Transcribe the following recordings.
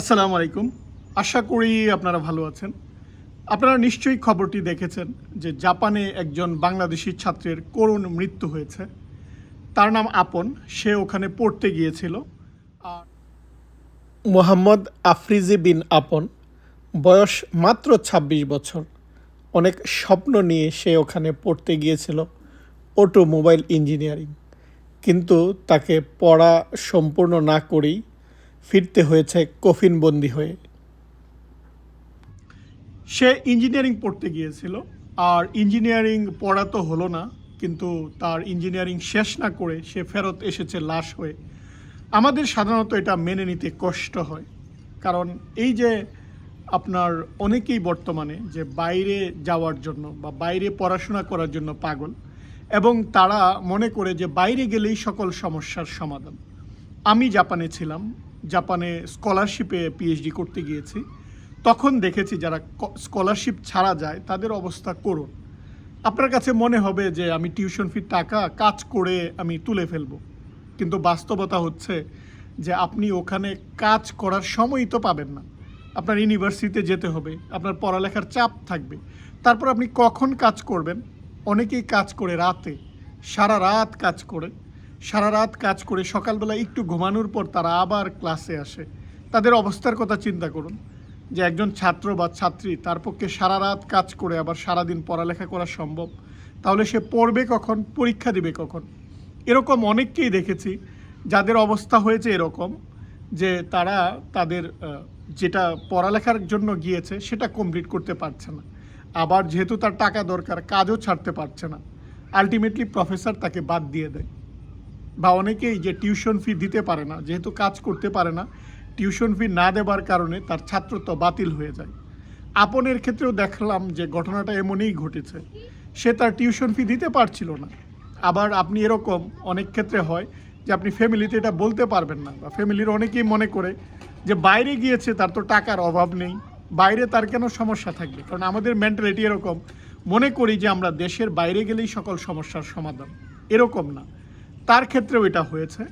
আসসালামু আলাইকুম। আশা করি আপনারা ভালো আছেন। আপনারা নিশ্চয়ই খবরটি দেখেছেন যে জাপানে একজন বাংলাদেশি ছাত্রের করুণ মৃত্যু হয়েছে। তার নাম আপন, সে ওখানে পড়তে গিয়েছিল। আর মোহাম্মদ আফরিজি বিন আপন, বয়স মাত্র ২৬ বছর। অনেক স্বপ্ন নিয়ে সে ওখানে পড়তে গিয়েছিল অটোমোবাইল ইঞ্জিনিয়ারিং। কিন্তু তাকে পড়া সম্পূর্ণ না করেই ফিরতে হয়েছে কফিনবন্দি হয়ে। সে ইঞ্জিনিয়ারিং পড়তে গিয়েছিল। আর ইঞ্জিনিয়ারিং পড়া তো হলো না, কিন্তু তার ইঞ্জিনিয়ারিং শেষ না করে সে ফেরত এসেছে লাশ হয়ে। আমাদের সাধারণত এটা মেনে নিতে কষ্ট হয়, কারণ এই যে আপনার অনেকেই বর্তমানে যে বাইরে যাওয়ার জন্য বা বাইরে পড়াশোনা করার জন্য পাগল, এবং তারা মনে করে যে বাইরে গেলেই সকল সমস্যার সমাধান। আমি জাপানে ছিলাম জাপানে স্কলারশিপে পিএইচডি করতে গিয়েছি। তখন দেখেছি যারা স্কলারশিপ ছাড়া যায়, তাদের অবস্থা করুন আপনার কাছে মনে হবে যে আমি টিউশন ফির টাকা কাজ করে আমি তুলে ফেলব। কিন্তু বাস্তবতা হচ্ছে যে আপনি ওখানে কাজ করার সময়ই তো পাবেন না। আপনার ইউনিভার্সিটিতে যেতে হবে, আপনার পড়ালেখার চাপ থাকবে। তারপর আপনি কখন কাজ করবেন? অনেকেই কাজ করে রাতে, সারা রাত কাজ করে। সারা রাত কাজ করে সকালবেলা একটু ঘুমানোর পর তারা আবার ক্লাসে আসে। তাদের অবস্থার কথা চিন্তা করুন। যে একজন ছাত্র বা ছাত্রী তার পক্ষে সারা রাত কাজ করে আবার সারাদিন পড়ালেখা করা সম্ভব, তাহলে সে পড়বে কখন, পরীক্ষা দিবে কখন? এরকম অনেককেই দেখেছি, যাদের অবস্থা হয়েছে এরকম, যে তারা তাদের যেটা পড়ালেখার জন্য গিয়েছে সেটা কমপ্লিট করতে পারছে না। আবার যেহেতু তার টাকা দরকার, কাজও ছাড়তে পারছে না। আলটিমেটলি প্রফেসর তাকে বাদ দিয়ে দেয়। বা অনেকেই যে টিউশন ফি দিতে পারে না, যেহেতু কাজ করতে পারে না, টিউশন ফি না দেবার কারণে তার ছাত্রত্ব বাতিল হয়ে যায়। আপনের ক্ষেত্রেও দেখলাম যে ঘটনাটা এমনই ঘটেছে। সে তার টিউশন ফি দিতে পারছিল না। আবার আপনি এরকম অনেক ক্ষেত্রে হয় যে আপনি ফ্যামিলিতে এটা বলতে পারবেন না বা ফ্যামিলির অনেকেই মনে করে যে বাইরে গিয়েছে, তার তো টাকার অভাব নেই। বাইরে তার কেন সমস্যা থাকবে? কারণ আমাদের মেন্টালিটি এরকম। মনে করি যে আমরা দেশের বাইরে গেলেই সকল সমস্যার সমাধান। এরকম না। তার ক্ষেত্রেও এটা হয়েছে।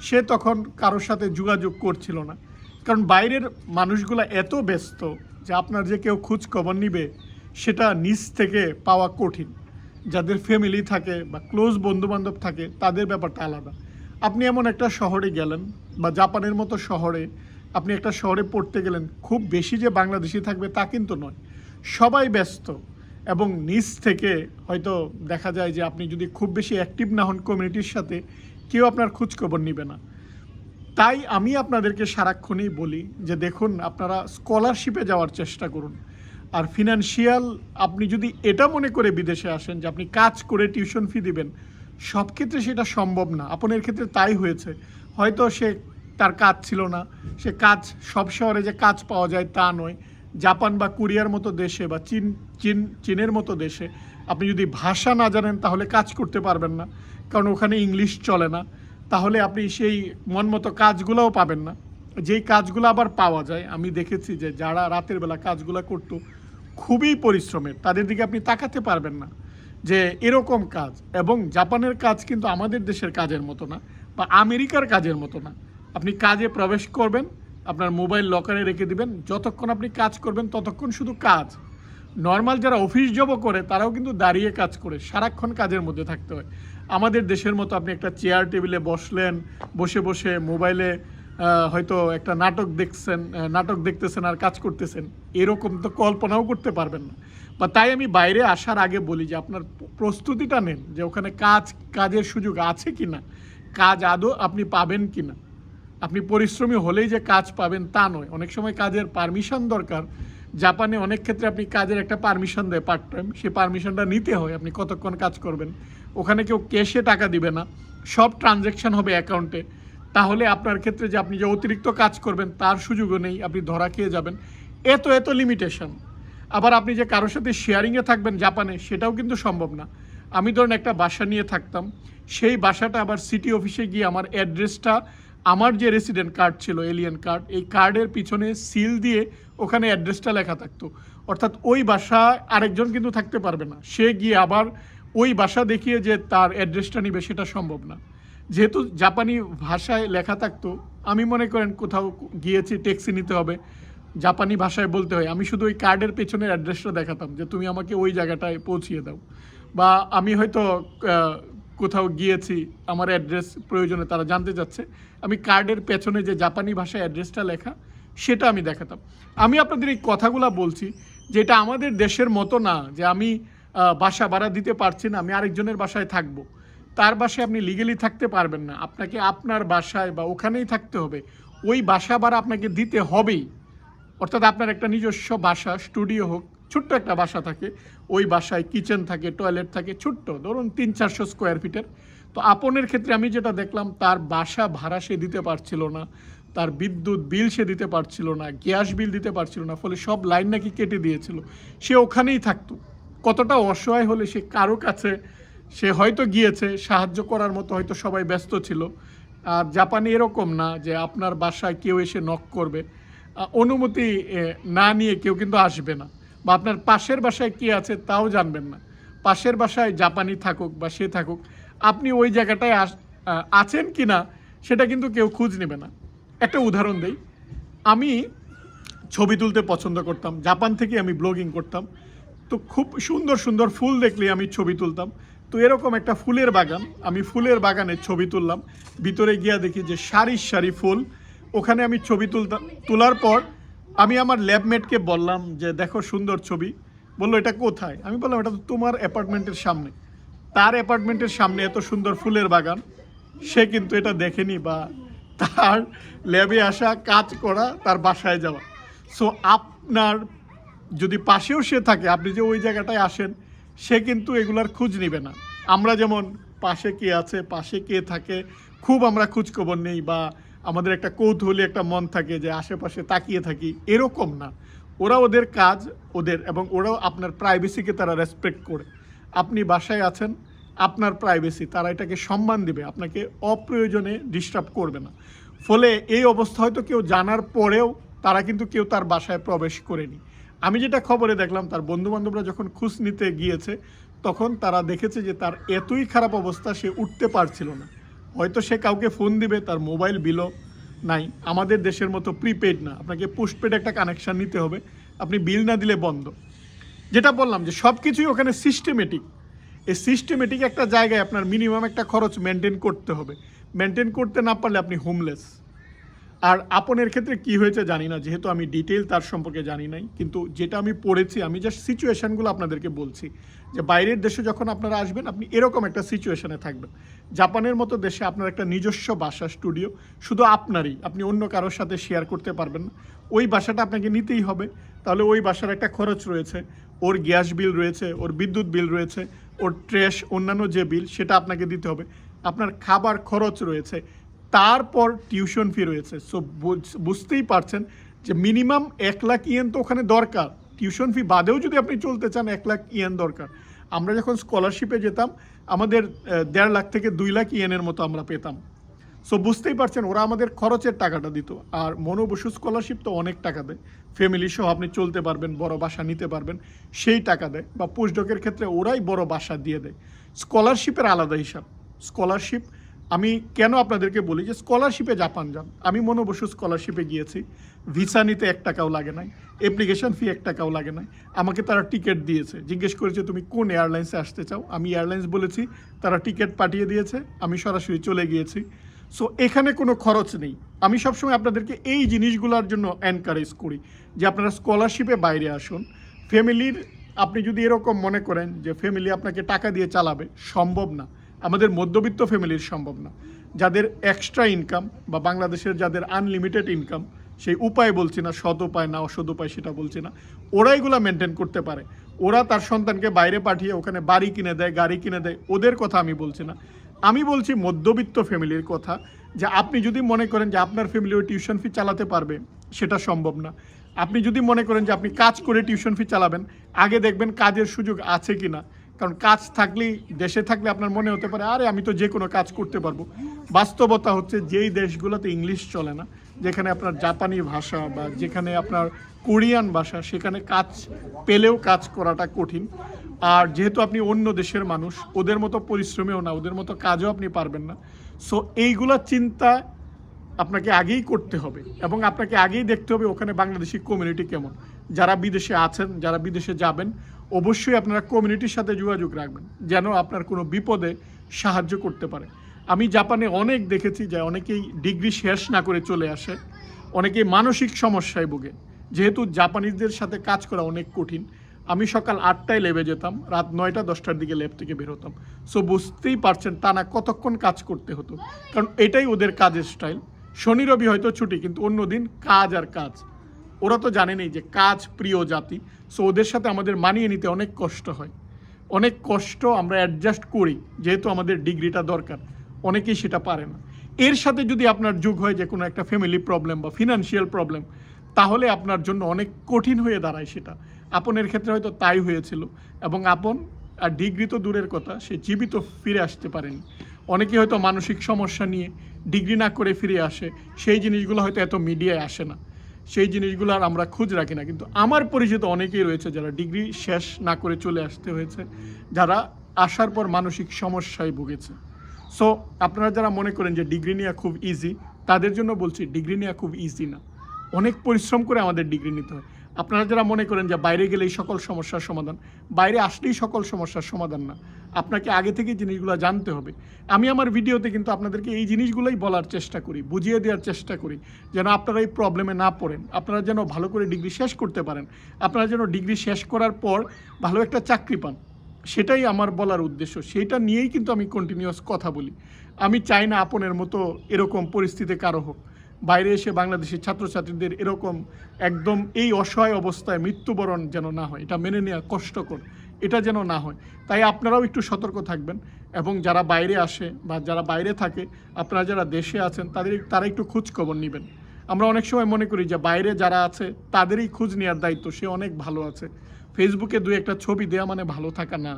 সে তখন কারোর সাথে যোগাযোগ করছিল না। কারণ বাইরের মানুষগুলো এত ব্যস্ত যে আপনার যে কেউ খোঁজ খবর নিবে, সেটা নিজ থেকে পাওয়া কঠিন। যাদের ফ্যামিলি থাকে বা ক্লোজ বন্ধুবান্ধব থাকে, তাদের ব্যাপারটা আলাদা। আপনি এমন একটা শহরে গেলেন বা জাপানের মতো শহরে আপনি একটা শহরে পড়তে গেলেন, খুব বেশি যে বাংলাদেশি থাকবে তা কিন্তু নয়। সবাই ব্যস্ত। এবং নিজ থেকে হয়তো দেখা যায় যে আপনি যদি খুব বেশি অ্যাক্টিভ না হন কমিউনিটির সাথে, কেউ আপনার খোঁজখবর নিবে না। তাই আমি আপনাদেরকে সারাক্ষণই বলি যে দেখুন, আপনারা স্কলারশিপে যাওয়ার চেষ্টা করুন। আর ফিনান্সিয়াল আপনি যদি এটা মনে করে বিদেশে আসেন যে আপনি কাজ করে টিউশন ফি দিবেন, সব ক্ষেত্রে সেটা সম্ভব না। আপনার ক্ষেত্রে তাই হয়েছে। হয়তো সে তার কাজ ছিল না, সে কাজ সব শহরে যে কাজ পাওয়া যায় তা নয়। জাপান বা কোরিয়ার মতো দেশে বা চীন চীন, চীনের মতো দেশে আপনি যদি ভাষা না জানেন তাহলে কাজ করতে পারবেন না। কারণ ওখানে ইংলিশ চলে না। তাহলে আপনি সেই মন মতো কাজগুলোও পাবেন না। যেই কাজগুলো আবার পাওয়া যায়, আমি দেখেছি যে যারা রাতের বেলা কাজগুলো করতো, খুবই পরিশ্রমের তাদের দিকে আপনি তাকাতে পারবেন না যে এরকম কাজ। এবং জাপানের কাজ কিন্তু আমাদের দেশের কাজের মতো না বা আমেরিকার কাজের মতো না। আপনি কাজে প্রবেশ করবেন আপনার মোবাইল লকারে রেখে দিবেন। যতক্ষণ আপনি কাজ করবেন, ততক্ষণ শুধু কাজ। নর্মাল যারা অফিস জবও করে, তারাও কিন্তু দাঁড়িয়ে কাজ করে। সারাক্ষণ কাজের মধ্যে থাকতে হয়। আমাদের দেশের মতো আপনি একটা চেয়ার টেবিলে বসলেন, বসে বসে মোবাইলে হয়তো একটা নাটক দেখছেন নাটক দেখতেছেন আর কাজ করতেছেন, এরকম তো কল্পনাও করতে পারবেন না। বা তাই আমি বাইরে আসার আগে বলি যে, আপনার প্রস্তুতিটা নেন যে, ওখানে কাজ, কাজের সুযোগ আছে কি না কাজ আদৌ আপনি পাবেন কি না আপনি পরিশ্রমী হলেই যে কাজ পাবেন তা নয়। অনেক সময় কাজের পারমিশন দরকার। জাপানে অনেক ক্ষেত্রে আপনি কাজের একটা পারমিশন দেয় পার্ট টাইম সেই পারমিশনটা নিতে হয়। আপনি কতক্ষণ কাজ করবেন? ওখানে কেউ ক্যাশে টাকা দিবে না। সব ট্রানজ্যাকশন হবে অ্যাকাউন্টে তাহলে আপনার ক্ষেত্রে যে আপনি যে অতিরিক্ত কাজ করবেন, তার সুযোগও নেই। আপনি ধরা খেয়ে যাবেন। এত এত লিমিটেশন আবার আপনি যে কারোর সাথে শেয়ারিংয়ে থাকবেন জাপানে, সেটাও কিন্তু সম্ভব না। আমি ধরুন একটা বাসা নিয়ে থাকতাম। সেই বাসাটা আবার সিটি অফিসে গিয়ে আমার অ্যাড্রেসটা আমার যে রেসিডেন্ট কার্ড ছিল এলিয়েন কার্ড এই কার্ডের পিছনে সিল দিয়ে ওখানে অ্যাড্রেসটা লেখা থাকতো। অর্থাৎ ওই বাসা আরেকজন কিন্তু থাকতে পারবে না। সে গিয়ে আবার ওই বাসা দেখিয়ে যে তার অ্যাড্রেসটা নিবে, সেটা সম্ভব না। যেহেতু জাপানি ভাষায় লেখা থাকতো, আমি মনে করেন কোথাও গিয়েছি ট্যাক্সি নিতে হবে। জাপানি ভাষায় বলতে হয়, আমি শুধু ওই কার্ডের পেছনের অ্যাড্রেসটা দেখাতাম যে তুমি আমাকে ওই জায়গাটায় পৌঁছিয়ে দাও। বা আমি হয়তো কোথাও গিয়েছি, আমার অ্যাড্রেস প্রয়োজনে তারা জানতে চাচ্ছে। আমি কার্ডের পেছনে যে জাপানি ভাষায় অ্যাড্রেসটা লেখা, সেটা আমি দেখাতাম। আমি আপনাদের এই কথাগুলো বলছি, যেটা আমাদের দেশের মতো না, যে আমি বাসা ভাড়া দিতে পারছি না, আমি আরেকজনের বাসায় থাকব। তার বাসায় আপনি লিগেলি থাকতে পারবেন না। আপনাকে আপনার বাসায় বা ওখানেই থাকতে হবে। ওই বাসা ভাড়া আপনাকে দিতে হবেই। অর্থাৎ আপনার একটা নিজস্ব বাসা স্টুডিও হোক ছোট্ট একটা বাসা থাকে, ওই বাসায় কিচেন থাকে, টয়লেট থাকে, ছোট্ট, ধরুন তিন চারশো স্কোয়ার ফিটের। তো আপনের ক্ষেত্রে আমি যেটা দেখলাম, তার বাসা ভাড়া সে দিতে পারছিল না, তার বিদ্যুৎ বিল সে দিতে পারছিল না, গ্যাস বিল দিতে পারছিল না, ফলে সব লাইন নাকি কেটে দিয়েছিল। সে ওখানেই থাকতো। কতটা অসহায় হলে সে কারও কাছে, সে হয়তো গিয়েছে, সাহায্য করার মতো হয়তো সবাই ব্যস্ত ছিল। আর জাপানে এরকম না যে আপনার বাসায় কেউ এসে নক করবে। অনুমতি না নিয়ে কেউ কিন্তু আসবে না। বা আপনার পাশের বাসায় কি আছে তাও জানবেন না। পাশের বাসায় জাপানি থাকুক বা সে থাকুক, আপনি ওই জায়গাটায় আস- আছেন কি না, সেটা কিন্তু কেউ খোঁজ নেবে না। একটা উদাহরণ দেই, আমি ছবি তুলতে পছন্দ করতাম, জাপান থেকে আমি ব্লগিং করতাম, তো খুব সুন্দর সুন্দর ফুল দেখলে আমি ছবি তুলতাম। তো এরকম একটা ফুলের বাগান, আমি ফুলের বাগানে ছবি তুললাম, ভিতরে গিয়া দেখি যে সারি সারি ফুল, ওখানে আমি ছবি তুলতাম তোলার পর আমি আমার ল্যাবমেটকে বললাম যে, দেখো, সুন্দর ছবি। বলল, এটা কোথায়? আমি বললাম, এটা তো তোমার অ্যাপার্টমেন্টের সামনে। তার অ্যাপার্টমেন্টের সামনে এত সুন্দর ফুলের বাগান, সে কিন্তু এটা দেখেনি বা তার ল্যাবে আসা, কাজ করা, তার বাসায় যাওয়া। সো আপনার যদি পাশেও সে থাকে, আপনি যে ওই জায়গাটায় আসেন, সে কিন্তু এগুলার খোঁজ নিবে না। আমরা যেমন পাশে কে আছে, পাশে কে থাকে, খুব আমরা খোঁজখবর নেই বা আমাদের একটা কৌতূহলী একটা মন থাকে যে আশেপাশে তাকিয়ে থাকি, এরকম না। ওরা ওদের কাজ, ওদের এবং ওরাও আপনার প্রাইভেসিকে তারা রেসপেক্ট করে। আপনি বাসায় আছেন, আপনার প্রাইভেসি তারা এটাকে সম্মান দিবে, আপনাকে অপ্রয়োজনে ডিস্টার্ব করবে না। ফলে এই অবস্থা হয়তো কেউ জানার পরেও তারা কিন্তু কেউ তার বাসায় প্রবেশ করেনি। আমি যেটা খবরে দেখলাম, তার বন্ধু বান্ধবরা যখন খুশ নিতে গিয়েছে, তখন তারা দেখেছে যে তার এতই খারাপ অবস্থা, সে উঠতে পারছিল না। হয়তো সে কাউকে ফোন দিবে, তার মোবাইল বিলও নাই। আমাদের দেশের মতো প্রিপেড না। আপনাকে পোস্টপেড একটা কানেকশান নিতে হবে। আপনি বিল না দিলে বন্ধ। যেটা বললাম যে সব কিছুই ওখানে সিস্টেমেটিক এই সিস্টেমেটিক একটা জায়গায় আপনার মিনিমাম একটা খরচ মেনটেন করতে হবে। মেনটেন করতে না পারলে আপনি হোমলেস আর আপনের ক্ষেত্রে কি হয়েছে জানি না, যেহেতু আমি ডিটেল তার সম্পর্কে জানি নাই। কিন্তু যেটা আমি পড়েছি, আমি জাস্ট সিচুয়েশানগুলো আপনাদেরকে বলছি। যে বাইরের দেশে যখন আপনারা আসবেন, আপনি এরকম একটা সিচুয়েশনে থাকবেন। জাপানের মতো দেশে আপনার একটা নিজস্ব বাসা স্টুডিও শুধু আপনারই, আপনি অন্য কারোর সাথে শেয়ার করতে পারবেন না। ওই বাসাটা আপনাকে নিতেই হবে। তাহলে ওই বাসার একটা খরচ রয়েছে। ওর গ্যাস বিল রয়েছে, ওর বিদ্যুৎ বিল রয়েছে, ওর ট্রেশ অন্যান্য যে বিল, সেটা আপনাকে দিতে হবে। আপনার খাবার খরচ রয়েছে। তারপর টিউশন ফি রয়েছে। সো বুঝতেই পারছেন যে মিনিমাম এক লাখ ইয়েন তো ওখানে দরকার। টিউশন ফি বাদেও যদি আপনি চলতে চান, এক লাখ ইয়েন দরকার। আমরা যখন স্কলারশিপে যেতাম, আমাদের দেড় লাখ থেকে দুই লাখ ইয়েনের মতো আমরা পেতাম। সো বুঝতেই পারছেন, ওরা আমাদের খরচের টাকাটা দিত। আর মনোবসু স্কলারশিপ তো অনেক টাকা দেয়। ফ্যামিলি সহ আপনি চলতে পারবেন, বড় বাসা নিতে পারবেন, সেই টাকা দেয়। বা পোস্টডকের ক্ষেত্রে ওরাই বড় বাসা দিয়ে দেয়। স্কলারশিপের আলাদা হিসাব। স্কলারশিপ আমি কেন আপনাদেরকে বলি যে স্কলারশিপে জাপান যান। আমি মনোবসু স্কলারশিপে গিয়েছি। ভিসা নিতে এক টাকাও লাগে নাই। অ্যাপ্লিকেশন ফি এক টাকাও লাগে না আমাকে তারা টিকিট দিয়েছে। জিজ্ঞেস করেছে, তুমি কোন এয়ারলাইন্সে আসতে চাও? আমি এয়ারলাইন্স বলেছি, তারা টিকিট পাঠিয়ে দিয়েছে। আমি সরাসরি চলে গিয়েছি। সো এখানে কোনো খরচ নেই। আমি সবসময় আপনাদেরকে এই জিনিসগুলোর জন্য এনকারেজ করি যে আপনারা স্কলারশিপে বাইরে আসুন। ফ্যামিলির আপনি যদি এরকম মনে করেন যে ফ্যামিলি আপনাকে টাকা দিয়ে চালাবে, সম্ভব না। আমাদের মধ্যবিত্ত ফ্যামিলির সম্ভব না। যাদের এক্সট্রা ইনকাম বা বাংলাদেশের যাদের আনলিমিটেড ইনকাম সেই উপায় বলছি না, সৎ উপায় না, অসৎ উপায় সেটা বলছি না। ওরা এগুলো মেনটেন করতে পারে। ওরা তার সন্তানকে বাইরে পাঠিয়ে ওখানে বাড়ি কিনে দেয়, গাড়ি কিনে দেয়, ওদের কথা আমি বলছি না। আমি বলছি মধ্যবিত্ত ফ্যামিলির কথা, যে আপনি যদি মনে করেন যে আপনার ফ্যামিলি ওই টিউশন ফি চালাতে পারবে, সেটা সম্ভব না। আপনি যদি মনে করেন যে আপনি কাজ করে টিউশন ফি চালাবেন, আগে দেখবেন কাজের সুযোগ আছে কি না কারণ কাজ থাকলেই, দেশে থাকলে আপনার মনে হতে পারে, আরে আমি তো যে কোনো কাজ করতে পারব। বাস্তবতা হচ্ছে যেই দেশগুলোতে ইংলিশ চলে না যেখানে আপনার জাপানি ভাষা বা যেখানে আপনার কোরিয়ান ভাষা, সেখানে কাজ পেলেও কাজ করাটা কঠিন। আর যেহেতু আপনি অন্য দেশের মানুষ, ওদের মতো পরিশ্রমেও না, ওদের মতো কাজও আপনি পারবেন না। সো এইগুলা চিন্তা আপনাকে আগেই করতে হবে এবং আপনাকে আগেই দেখতে হবে ওখানে বাংলাদেশি কমিউনিটি কেমন। যারা বিদেশে আছেন, যারা বিদেশে যাবেন, অবশ্যই আপনারা কমিউনিটির সাথে যোগাযোগ রাখবেন, যেন আপনার কোনো বিপদে সাহায্য করতে পারে। আমি জাপানে অনেক দেখেছি যে অনেকেই ডিগ্রি শেষ না করে চলে আসে। অনেকেই মানসিক সমস্যায় ভোগে। যেহেতু জাপানিজদের সাথে কাজ করা অনেক কঠিন, আমি সকাল আটটায় লেবে যেতাম, রাত নয়টা দশটার দিকে ল্যাব থেকে বের হতাম। সো বুঝতেই পারছেন তা না কতক্ষণ কাজ করতে হতো। কারণ এটাই ওদের কাজের স্টাইল। শনি রবি হয়তো ছুটি, কিন্তু অন্যদিন কাজ আর কাজ। ওরা তো জানেনই যে কাজ প্রিয় জাতি, সো ওদের সাথে আমাদের মানিয়ে নিতে অনেক কষ্ট হয়। অনেক কষ্ট আমরা অ্যাডজাস্ট করি, যেহেতু আমাদের ডিগ্রিটা দরকার। অনেকেই সেটা পারে না। এর সাথে যদি আপনার যুগ হয় যে কোনো একটা ফ্যামিলি প্রবলেম বা ফিনান্সিয়াল প্রবলেম তাহলে আপনার জন্য অনেক কঠিন হয়ে দাঁড়ায় সেটা। আপনের ক্ষেত্রে হয়তো তাই হয়েছিল এবং আপন আর ডিগ্রি তো দূরের কথা, সে জীবিত ফিরে আসতে পারেনি। অনেকে হয়তো মানসিক সমস্যা নিয়ে ডিগ্রি না করে ফিরে আসে, সেই জিনিসগুলো হয়তো এত মিডিয়ায় আসে না। সেই জিনিসগুলো আর আমরা খোঁজ রাখি না। কিন্তু আমার পরিচিত অনেকেই রয়েছে যারা ডিগ্রি শেষ না করে চলে আসতে হয়েছে, যারা আসার পর মানসিক সমস্যায় ভুগেছে। সো আপনারা যারা মনে করেন যে ডিগ্রি নেওয়া খুব ইজি তাদের জন্য বলছি ডিগ্রি নেওয়া খুব ইজি না। অনেক পরিশ্রম করে আমাদের ডিগ্রি নিতে হয়। আপনারা যারা মনে করেন যে বাইরে গেলেই সকল সমস্যার সমাধান, বাইরে আসলেই সকল সমস্যার সমাধান না। আপনাকে আগে থেকে জিনিসগুলো জানতে হবে। আমি আমার ভিডিওতে কিন্তু আপনাদেরকে এই জিনিসগুলোই বলার চেষ্টা করি, বুঝিয়ে দেওয়ার চেষ্টা করি, যেন আপনারা এই প্রবলেমে না পড়েন। আপনারা যেন ভালো করে ডিগ্রি শেষ করতে পারেন। আপনারা যেন ডিগ্রি শেষ করার পর ভালো একটা চাকরি পান। সেটাই আমার বলার উদ্দেশ্য। সেইটা নিয়েই কিন্তু আমি কন্টিনিউয়াস কথা বলি। আমি চাই না আপনের মতো এরকম পরিস্থিতি কারও হোক। বাইরে এসে বাংলাদেশের ছাত্রছাত্রীদের এরকম একদম এই অসহায় অবস্থায় মৃত্যুবরণ যেন না হয়, এটা মেনে নেওয়া কষ্টকর, এটা যেন না হয়। তাই আপনারাও একটু সতর্ক থাকবেন এবং যারা বাইরে আসে বা যারা বাইরে থাকে, আপনারা যারা দেশে আছেন, তাদের তারা একটু খোঁজ খবর নেবেন। আমরা অনেক সময় মনে করি যে বাইরে যারা আছে, তাদেরই খোঁজ নেওয়ার দায়িত্ব, সে অনেক ভালো আছে। ফেসবুকে দু একটা ছবি দেওয়া মানে ভালো থাকা না।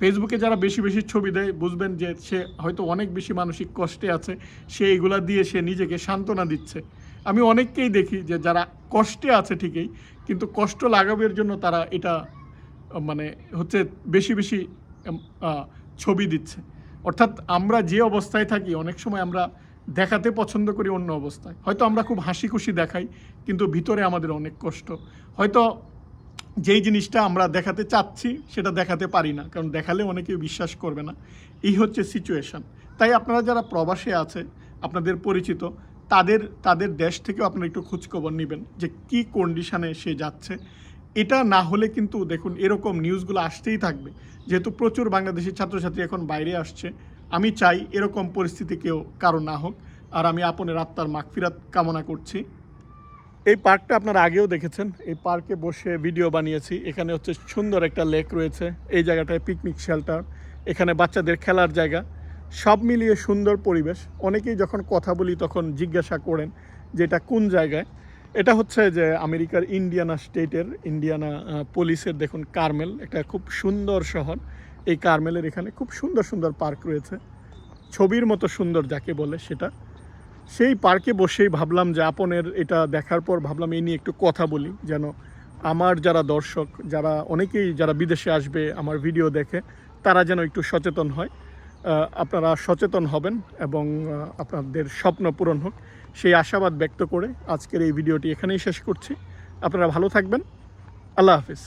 ফেসবুকে যারা বেশি বেশি ছবি দেয়, বুঝবেন যে সে হয়তো অনেক বেশি মানসিক কষ্টে আছে, সে এগুলা দিয়ে সে নিজেকে সান্ত্বনা দিচ্ছে। আমি অনেককেই দেখি যে যারা কষ্টে আছে ঠিকই, কিন্তু কষ্ট লাগাবের জন্য তারা এটা মানে হচ্ছে বেশি বেশি ছবি দিচ্ছে। অর্থাৎ আমরা যে অবস্থায় থাকি, অনেক সময় আমরা দেখাতে পছন্দ করি অন্য অবস্থায়। হয়তো আমরা খুব হাসি খুশি দেখাই, কিন্তু ভিতরে আমাদের অনেক কষ্ট। হয়তো যেই জিনিসটা আমরা দেখাতে চাচ্ছি, সেটা দেখাতে পারি না, কারণ দেখালে অনেকে বিশ্বাস করবে না। এই হচ্ছে সিচুয়েশন তাই আপনারা যারা প্রবাসে আছে, আপনাদের পরিচিত, তাদের তাদের দেশ থেকেও আপনারা একটু খোঁজখবর নেবেন যে কি কন্ডিশানে সে যাচ্ছে। এটা না হলে কিন্তু দেখুন, এরকম নিউজগুলো আসতেই থাকবে। যেহেতু প্রচুর বাংলাদেশি ছাত্রছাত্রী এখন বাইরে আসছে, আমি চাই এরকম পরিস্থিতি কেউ কারও না হোক। আর আমি আপনের আত্মার মাগফিরাত কামনা করছি। এই পার্কটা আপনারা আগেও দেখেছেন। এই পার্কে বসে ভিডিও বানিয়েছি। এখানে হচ্ছে সুন্দর একটা লেক রয়েছে। এই জায়গাটায় পিকনিক শেল্টার। এখানে বাচ্চাদের খেলার জায়গা। সব মিলিয়ে সুন্দর পরিবেশ। অনেকেই যখন কথা বলি তখন জিজ্ঞাসা করেন যে এটা কোন জায়গায়? এটা হচ্ছে যে আমেরিকার ইন্ডিয়ানা স্টেটের, ইন্ডিয়ানা পুলিশের দেখুন কার্মেল। একটা খুব সুন্দর শহর। এই কার্মেলের এখানে খুব সুন্দর সুন্দর পার্ক রয়েছে। ছবির মতো সুন্দর যাকে বলে সেটা। সেই পার্কে বসেই ভাবলাম যে আপনের এটা দেখার পর ভাবলাম এই নিয়ে একটু কথা বলি, যেন আমার যারা দর্শক, যারা অনেকেই যারা বিদেশে আসবে, আমার ভিডিও দেখে, তারা যেন একটু সচেতন হয়। আপনারা সচেতন হবেন এবং আপনাদের স্বপ্ন পূরণ হোক। সেই আশাবাদ ব্যক্ত করে আজকের এই ভিডিওটি এখানেই শেষ করছি। আপনারা ভালো থাকবেন। আল্লাহ হাফিজ।